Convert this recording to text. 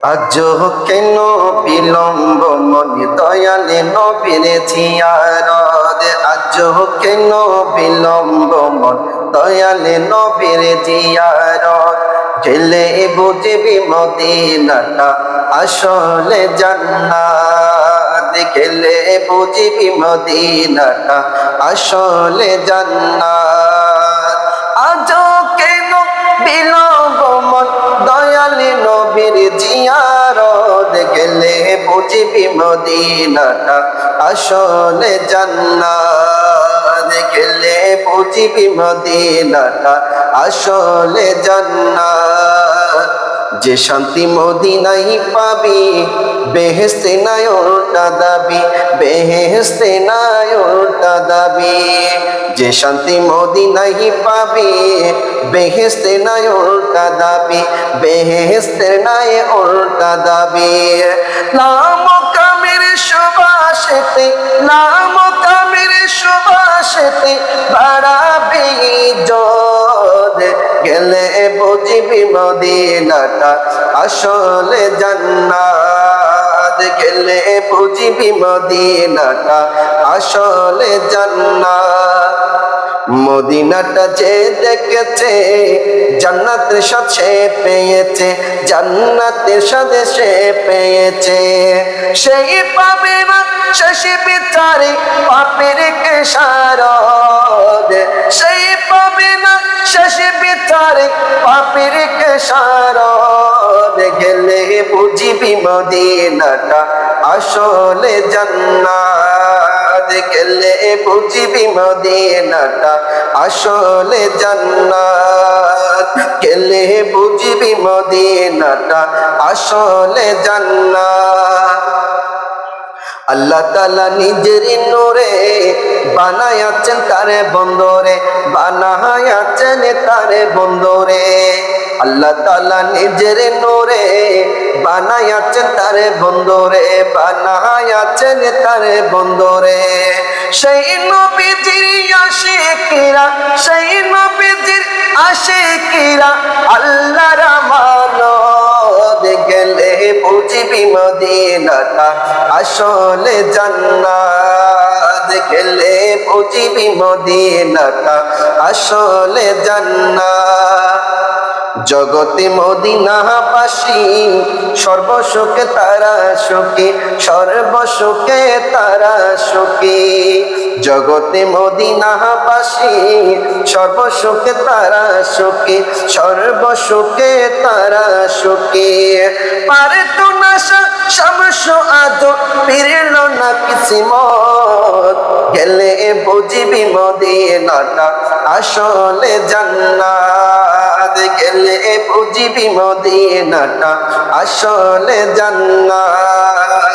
আজ কেন বিলম্ব মনি দয়ালে নবীর জিয়ারদ আজ কেন বিলম্ব মন দয়ালে নবীর জিয়ারদ গেলে বুঝবি মদিনাটা আসলে জান্নাত। গেলে বুঝবি মদিনাটা আসলে জান্নাত। বুঝবি মদিনাটা আসলে জান্নাত। গেলে বুঝবি মদিনাটা আসলে জান্নাত। যে শান্তি মদিনাই পাবি বেহেস্তে নাই ওটা দাবি বেহেস্তে নাই ওটা দাবি। যে শান্তি মদিনাই পাবি বেহেস্তে নাই ওটা দাবি বেহেস্তে নাই ওটা দাবি। নাম সুবাসেতে বাড়াবি জোদ। গেলে বুঝিবি মদিনাটা আসলে জান্নাত। গেলে বুঝিবি মদিনাটা আসলে জান্নাত। মদিনাটা যে দেখেছে, জান্নাতের সাথে পেয়েছে, জান্নাতের সাথে সে পেয়েছে। সেই পাবে না শশী বিচারে পাপের কেশারদ। সেই পাবে না শশী বিচারে পাপের কেশারদ। গেলে বুঝিবি মদিনাটা আসলে জান্নাত। গেলে বুঝিবি মদিনাটা আসলে জান্নাত। গেলে বুঝিবি মদিনাটা আসলে জান্নাত। আল্লাহ তালা নিজের নোরে বানায়াছেন তারে বন্দরে, বানায়াছেন তারে বন্দরে। আল্লাহ তালা নিজের নোরে বানায়াছেন তারে বন্দরে, বানায়াছেন তারে বন্দরে। সেই নবীজির আশিকিরা, সেই নবীজির আশিকিরা আল্লাহ রামানত গেলে বুঝবি মদিনাটা আসলে জান্নাত। গেলে বুঝবি মদিনাটা আসলে জান্নাত। জগতে মদিনা পাশি সর্বসুখে তারা সুখী সর্বসুখে তারা সুখী জগতে মদিনা পাশি সর্বসুখে তারা সুখী সর্বসুখে তারা সুখী পারে তো না শামস আজ ফিরল না কিসমত গেলে বুঝবি মদিনাটা আসলে জান্নাত। গেলে বুঝবি মদিনাটা আসলে জান্নাত।